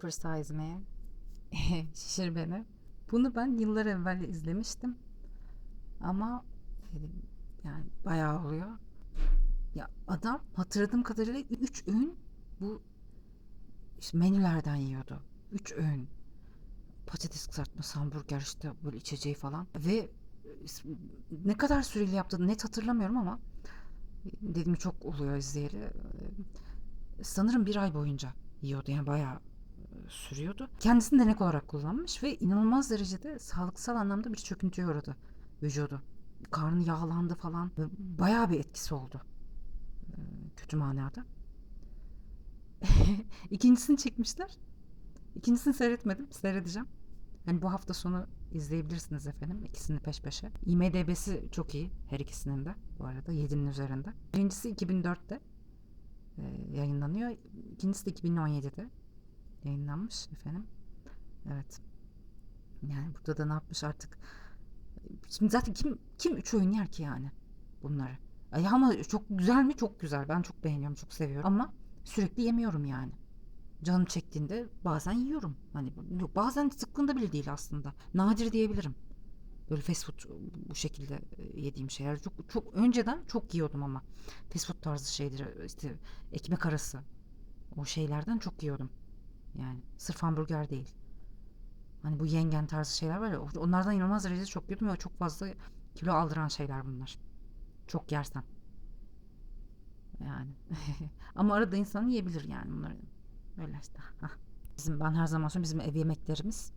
Super Size Me. Şişir beni. Bunu ben yıllar evvel izlemiştim. Ama e, yani bayağı oluyor. Ya adam hatırladığım kadarıyla 3 öğün bu işte menülerden yiyordu. 3 öğün. Patates kızartması, hamburger işte böyle içeceği falan. Ve e, ne kadar süreli yaptığını net hatırlamıyorum ama dediğim çok oluyor izleyeli. E, Sanırım bir ay boyunca yiyordu yani bayağı e, sürüyordu. Kendisini denek olarak kullanmış ve inanılmaz derecede sağlıksal anlamda bir çöküntüye uğradı vücudu. Karnı yağlandı falan. Bayağı bir etkisi oldu. E, Kötü manada. İkincisini çekmişler. İkincisini seyretmedim. Seyredeceğim. Hani bu hafta sonu izleyebilirsiniz efendim. İkisini peş peşe. IMDB'si çok iyi. Her ikisinin de bu arada. 7'nin üzerinde. Birincisi 2004'te e, yayınlanıyor. İkincisi de 2017'de yayınlanmış efendim. Evet. Yani burada da ne yapmış artık. Şimdi zaten kim kim üç oyun ki yani bunları. Ay ama çok güzel mi? Çok güzel. Ben çok beğeniyorum, çok seviyorum. Ama sürekli yemiyorum yani. Canım çektiğinde bazen yiyorum. Hani yok, bazen sıklığında bile değil aslında. Nadir diyebilirim. Böyle fast food bu şekilde e, yediğim şeyler. Çok çok önceden çok yiyordum ama. Fast food tarzı şeyleri işte ekmek arası o şeylerden çok yiyordum. Yani sırf hamburger değil. Hani bu yengen tarzı şeyler var ya onlardan inanılmaz derecede çok yiyordum ve çok fazla kilo aldıran şeyler bunlar. Çok yersen. Yani. Ama arada insan yiyebilir yani bunları. Öyle işte. Bizim ben her zaman söylüyorum bizim ev yemeklerimiz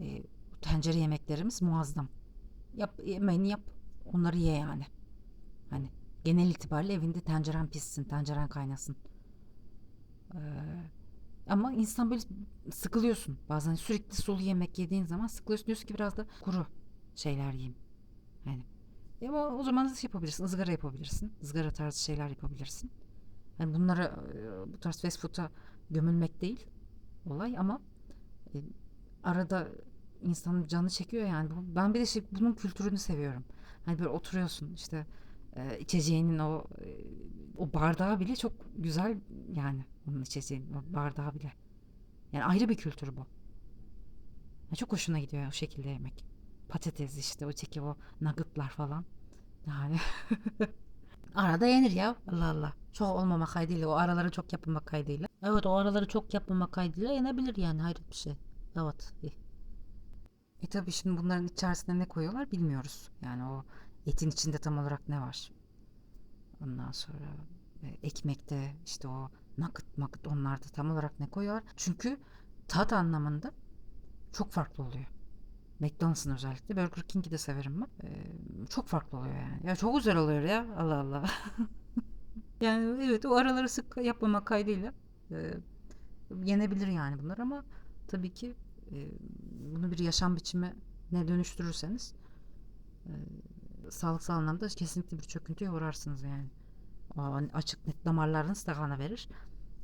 e, tencere yemeklerimiz muazzam. Yap yemeğini yap. Onları ye yani. Hani genel itibariyle evinde tenceren pişsin, tenceren kaynasın. Ee, ama insan böyle sıkılıyorsun. Bazen sürekli sulu yemek yediğin zaman sıkılıyorsun. Diyorsun ki biraz da kuru şeyler yiyeyim. Hani. E ama o zaman nasıl yapabilirsin? Izgara yapabilirsin. Izgara tarzı şeyler yapabilirsin. Hani bunlara e, bu tarz fast food'a gömülmek değil olay ama e, arada insanın canı çekiyor yani. Ben bir de şey, bunun kültürünü seviyorum. Hani böyle oturuyorsun işte e, içeceğinin o e, o bardağı bile çok güzel yani onun içeceğinin o bardağı bile. Yani ayrı bir kültür bu. Ya çok hoşuna gidiyor o şekilde yemek. Patates işte o çeki o nuggetlar falan. Yani arada yenir ya Allah Allah. Çok olmamak kaydıyla o araları çok yapılmak kaydıyla. Evet o araları çok yapmamak kaydıyla yenebilir yani hayret bir şey. Evet. E tabii şimdi bunların içerisine ne koyuyorlar bilmiyoruz. Yani o etin içinde tam olarak ne var. Ondan sonra e, ekmekte işte o nakıt makıt onlarda tam olarak ne koyuyorlar. Çünkü tat anlamında çok farklı oluyor. McDonald's'ın özellikle. Burger King'i de severim ben. E, çok farklı oluyor yani. Ya çok güzel oluyor ya. Allah Allah. yani evet o araları sık yapmamak kaydıyla e, yenebilir yani bunlar ama tabii ki e, bunu bir yaşam biçimi ne dönüştürürseniz e, sağlıksal anlamda kesinlikle bir çöküntüye uğrarsınız yani. O açık net damarlarınız da kana verir.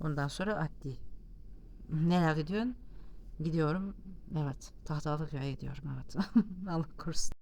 Ondan sonra adli. Neler gidiyorsun? Gidiyorum. Evet. Tahtalı köye gidiyorum. Evet. Allah korusun.